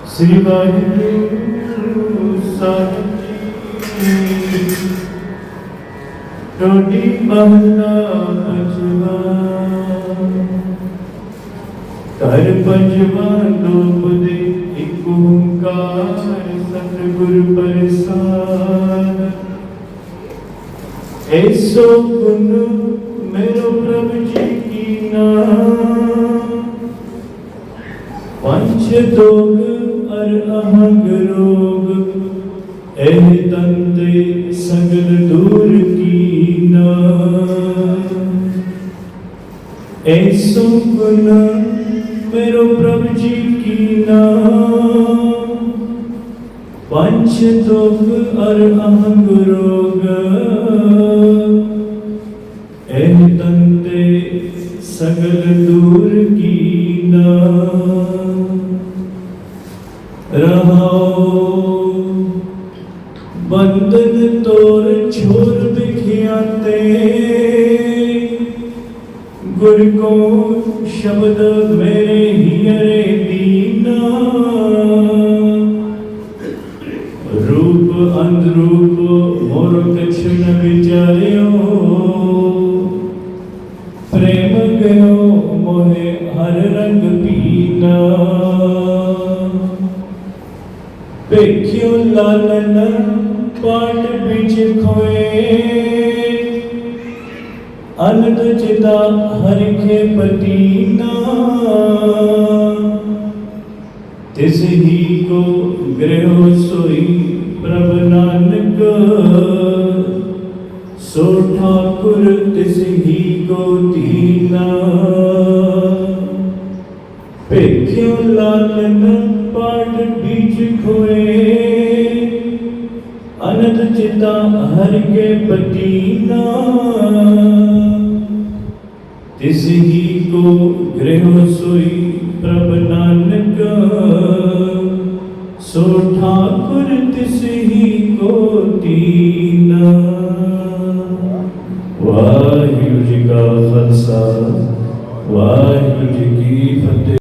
ਸ੍ਰੀ ਵਾਹਿਗੁਰੂ ਸਾਹਿਬ ਜੀ ਟੋਡੀ ਮਹਲਾ ਪੰਜਵਾ ਕਰ ਪੰਜਵਾ ਲੋਪ ਦੇ ਇੱਕ ਓੰਕਾਰ ਸਤਿਗੁਰ ਪ੍ਰਸਾਦ ਐਸੋ ਗੁਣ ਮੇਰੋ ਪ੍ਰਭ ਜੀ ਪੰਚ ਦੋਗ ਅਰ ਅਹੰਗ ਰੋਗ। ਇਹ ਤੰਤੇ ਸਗਲ ਦੂਰ ਕੀਨਾ ਐਸੋ ਗੁਣ ਮੇਰੋ ਪ੍ਰਭ ਜੀ ਕੀਨਾ ਪੰਚ ਦੋਗ ਅਰ ਅਹੰਗ ਰੋਗ। ਇਹ ਤੰਤੇ ਸਗਲ ਦੂਰ ਬੰਦਨ ਤੋਰ ਛੋਰ ਬਿਖਿਆਤੇ ਗੁਰ ਕੋ ਸ਼ਬਦ ਮੇਰੇ ਹੀਰੇ ਦੀਨਾ। ਰੂਪ ਅੰਦਰੂਪ ਮੋਰ ਕਛ ਨ ਵਿਚਾਰਿਓ। ਪ੍ਰੇਮ ਗਇਓ ਮੋਹਿ ਹਰ ਰੰਗ ਪੀਨਾ। ਵੇਖਿਓ ਲਾਲਨ ਪਾਟ ਵਿੱਚ ਖੋਏ। ਅਨੰਦ ਚਿਤਾ ਹਰਿਖੇ ਪਤੀਨਾ ਤਿਸ ਹੀ ਕੋ ਗ੍ਰਹਿ ਸੋਈ ਪ੍ਰਭ ਨਾਨਕ। ਸੋ ਠਾਕੁਰ ਤਿਸ ਹੀ ਕੋ ਦੀਨਾ। ਭੇਖਿਓ ਲਾਲਨ ਪਾਟ ਵਿੱਚ ਖੋਏ। ਅਨੰਦ ਚਿਤਾ ਹਰ ਕੇ ਪਤੀਨਾ ਤਿਸ ਹੀ ਕੋ ਗ੍ਰਹਿ ਸੋਈ ਪ੍ਰਭ ਨਾਨਕ ਸੋ ਠਾਕੁਰ ਤਿਸ ਹੀ ਕੋ ਦੀਨਾ ਵਾਹਿਗੁਰੂ ਜੀ ਕਾ ਖਾਲਸਾ ਵਾਹਿਗੁਰੂ ਜੀ ਕੀ ਫਤਿਹ